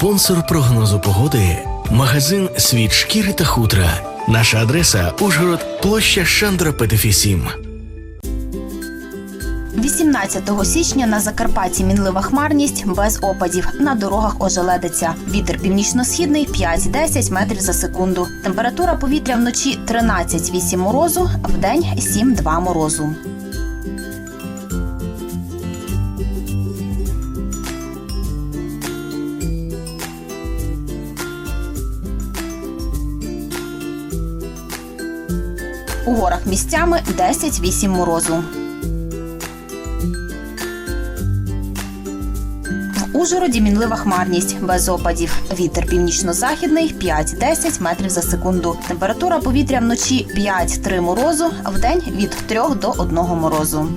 Спонсор прогнозу погоди магазин Світ шкіри та хутра. Наша адреса Ужгород, площа Шандра Петефі 7. 18 січня на Закарпатті мінлива хмарність без опадів. На дорогах ожеледиться. Вітер північно-східний 5-10 метрів за секунду. Температура повітря вночі 13-8 морозу, вдень 7-2 морозу. У горах місцями 10-8 морозу. В Ужгороді мінлива хмарність без опадів. Вітер північно-західний 5-10 метрів за секунду. Температура повітря вночі 5-3 морозу, а вдень від 3 до 1 морозу.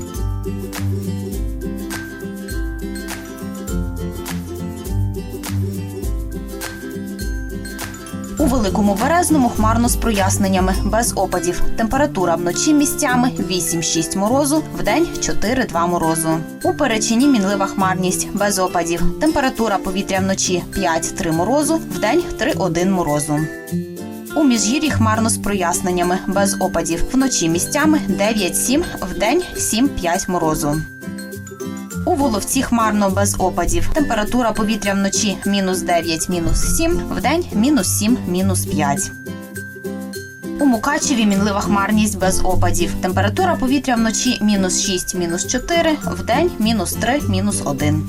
Великому березному хмарно з проясненнями без опадів. Температура вночі місцями 8-6 морозу, вдень 4-2 морозу. У перечині мінлива хмарність без опадів. Температура повітря вночі 5-3 морозу, вдень 3-1 морозу. У міжгір'ї хмарно з проясненнями без опадів. Вночі місцями 9-7, вдень 7-5 морозу. У Воловці хмарно без опадів. Температура повітря вночі мінус 9, мінус 7, вдень мінус 7, мінус 5. У Мукачеві мінлива хмарність без опадів. Температура повітря вночі мінус 6, мінус 4, вдень мінус 3, мінус 1.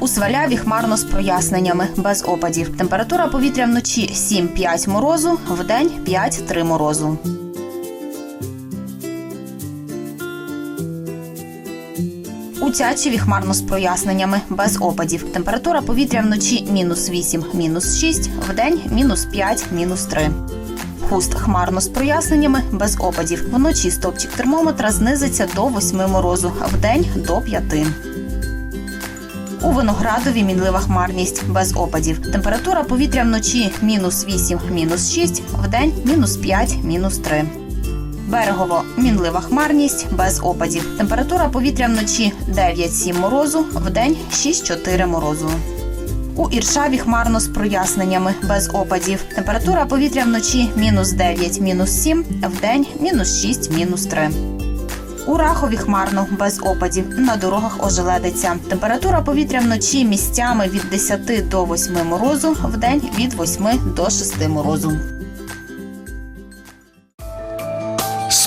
У Сваляві хмарно з проясненнями без опадів. Температура повітря вночі 7-5 морозу, вдень 5-3 морозу. Тячеві хмарно з проясненнями без опадів. Температура повітря вночі мінус 8, мінус 6, вдень мінус 5, мінус 3. Хуст хмарно з проясненнями без опадів. Вночі стопчик термометра знизиться до 8 морозу, вдень до 5. У виноградові мінлива хмарність без опадів. Температура повітря вночі мінус 8, мінус 6, вдень мінус 5, мінус 3. Берегово мінлива хмарність без опадів. Температура повітря вночі 9-7 морозу, вдень 6-4 морозу. У Іршаві хмарно з проясненнями без опадів. Температура повітря вночі мінус 9, мінус 7, вдень мінус 6, мінус 3. У Рахові хмарно без опадів. На дорогах ожеледиться. Температура повітря вночі місцями від 10 до 8 морозу, вдень від 8 до 6 морозу.